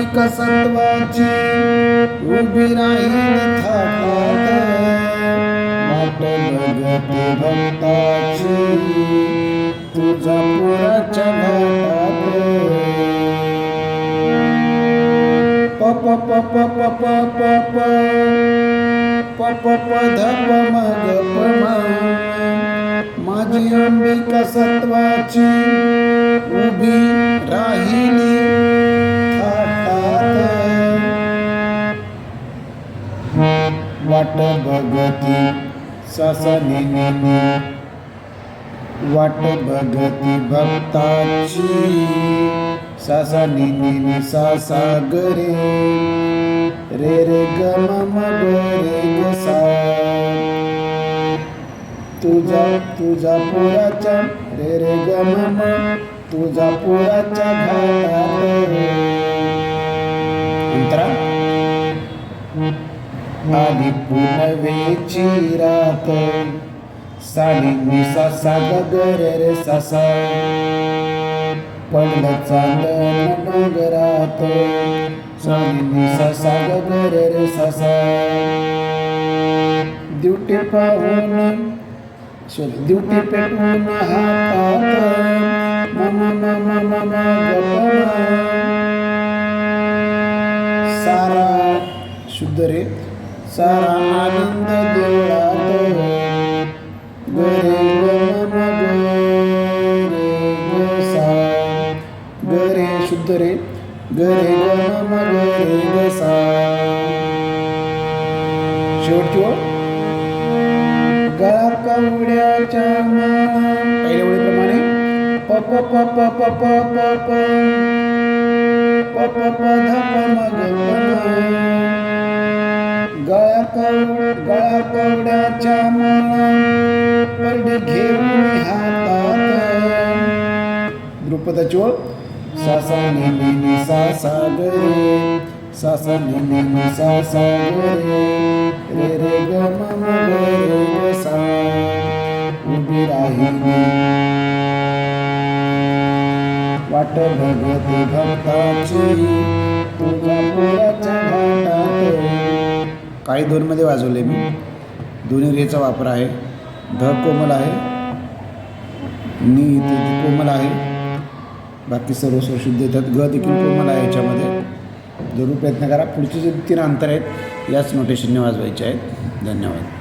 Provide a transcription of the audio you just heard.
Mic संतवाची उभी राहील थाटात वाट लगते भक्ताची तुझा पुराच्या घाटात. पप पप पप पप पप पध मग पण माझी अंबिका सत्वाची वाट भगती ससनी वाट भगती भक्ताची ससनी ससागरे. रे रे गम मग रे तुझा तुझा पुराचा रे रे गम तुझा पुराच्या रे अंतरा? आली पुनवेची रात साली निसा सागर रे ससा पडलं चांदण डोंगरात साली निसा सागर रे रे ससा दिवटे पाहून शोध दिवटे पेटून हातात मम मम मम सारा शुद्ध रे. सारा आनंद देवळात हो. गरे गम रे गो सा गरे शुद्ध रे गरे गम रे ग सा शेवटची ओळ. गळा कवड्याच्या पहिल्या ओळीप्रमाणे प प प प प प प. दगडाच्या माना परडे घेऊन हातात. द्रुपदाची ओळ. सासा नेने सासा गरे. सासा नेने सासा गरे. रे रे ग म ग रे सा. उभी राहिली वाट भगवती भक्ताची तुझ्या पुराच्या घाटात. काही दोनमध्ये वाजवले मी. दोन्ही रेचा वापर आहे. ध कोमल आहे. नी इथे कोमल आहे. बाकी सर्व स्वर शुद्ध येतात ग देखील कोमल आहे याच्यामध्ये. जरूर प्रयत्न करा. पुढचे जे तीन अंतर आहेत याच नोटेशनने वाजवायचे आहेत. धन्यवाद.